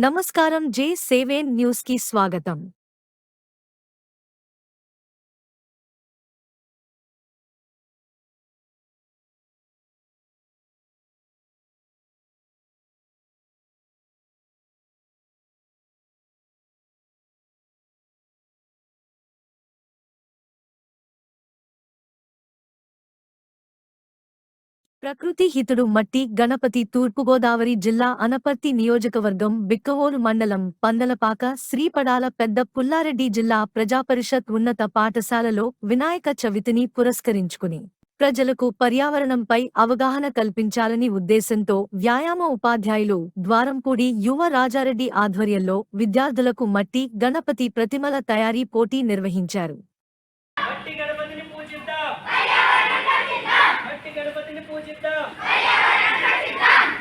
నమస్కారం జే సేవేన్ న్యూస్కి స్వాగతం. ప్రకృతి హితుడు మట్టి గణపతి తూర్పుగోదావరి జిల్లా అనపర్తి నియోజకవర్గం బిక్కవోలు మండలం పందలపాక శ్రీపడాల పెద్ద పుల్లారెడ్డి జిల్లా ప్రజాపరిషత్ ఉన్నత పాఠశాలలో వినాయక చవితిని పురస్కరించుకుని ప్రజలకు పర్యావరణంపై అవగాహన కల్పించాలని ఉద్దేశంతో వ్యాయామ ఉపాధ్యాయులు ద్వారంపూడి యువ రాజారెడ్డి ఆధ్వర్యంలో విద్యార్థులకు మట్టి గణపతి ప్రతిమల తయారీ పోటీ నిర్వహించారు మట్టి గణపతిని పూజిద్దాం మట్టి గణపతిని పూజిద్దాం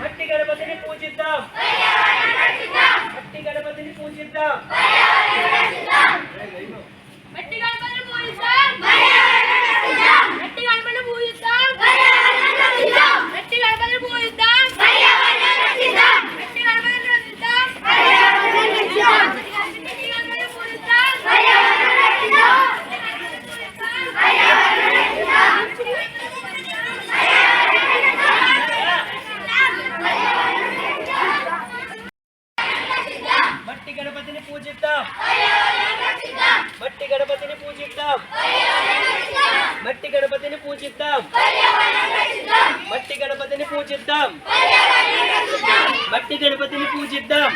మట్టి పూజిద్దాం. మట్టి గణపతిని పూజిద్దాం మట్టి గణపతిని పూజిస్తాం మట్టి గణపతిని పూజిస్తాం మట్టి గణపతిని పూజిస్తాం మట్టి గణపతిని రచిస్తాం మట్టి గణపతిని పూజిస్తాం మట్టి గణపతిని పూజిద్దాం. మట్టి గణపతిని పూజిద్దాం. మట్టి గణపతిని పూజిద్దాం. మట్టి గణపతిని పూజిద్దాం. మట్టి గణపతిని పూజిద్దాం.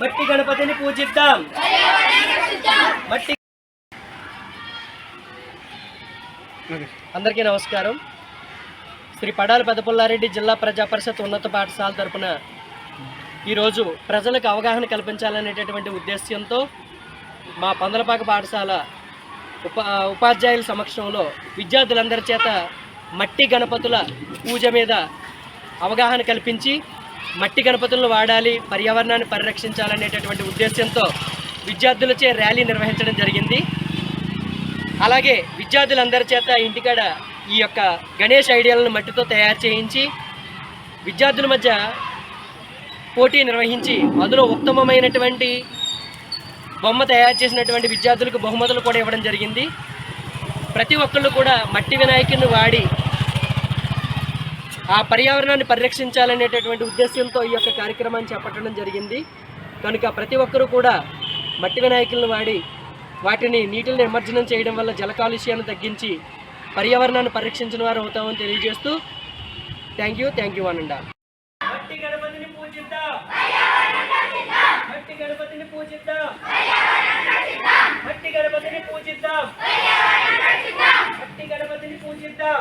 మట్టి గణపతిని పూజిద్దాం. మట్టి అందరికీ నమస్కారం. శ్రీ పడాల పెదపుల్లారెడ్డి జిల్లా ప్రజా పరిషత్ ఉన్నత పాఠశాల తరపున ఈరోజు ప్రజలకు అవగాహన కల్పించాలనేటటువంటి ఉద్దేశ్యంతో మా పందలపాక పాఠశాల ఉప ఉపాధ్యాయుల సమక్షంలో విద్యార్థులందరి చేత మట్టి గణపతుల పూజ మీద అవగాహన కల్పించి మట్టి గణపతులను వాడాలి పర్యావరణాన్ని పరిరక్షించాలనేటటువంటి ఉద్దేశంతో విద్యార్థులచే ర్యాలీ నిర్వహించడం జరిగింది. అలాగే విద్యార్థులందరి చేత ఇంటికాడ ఈ యొక్క గణేష్ ఐడియాలను మట్టితో తయారు చేయించి విద్యార్థుల మధ్య పోటీ నిర్వహించి అందులో ఉత్తమమైనటువంటి బొమ్మ తయారు చేసినటువంటి విద్యార్థులకు బహుమతులు కూడా ఇవ్వడం జరిగింది. ప్రతి ఒక్కళ్ళు కూడా మట్టి వినాయకుడిని వాడి ఆ పర్యావరణాన్ని పరిరక్షించాలనేటటువంటి ఉద్దేశంతో ఈ యొక్క కార్యక్రమాన్ని చేపట్టడం జరిగింది. కనుక ప్రతి ఒక్కరూ కూడా మట్టి వినాయకులను వాడి వాటిని నీటిని నిమజ్జనం చేయడం వల్ల జల కాలుష్యాన్ని తగ్గించి పర్యావరణాన్ని పరిరక్షించిన వారు అవుతామని తెలియజేస్తూ థ్యాంక్ యూ థ్యాంక్ యూ అనండా మట్టి గణపతిని పూజిద్దాం మట్టి గణపతిని పూజిద్దాం. మట్టి గణపతిని పూజిద్దాం. మట్టి గణపతిని పూజిద్దాం.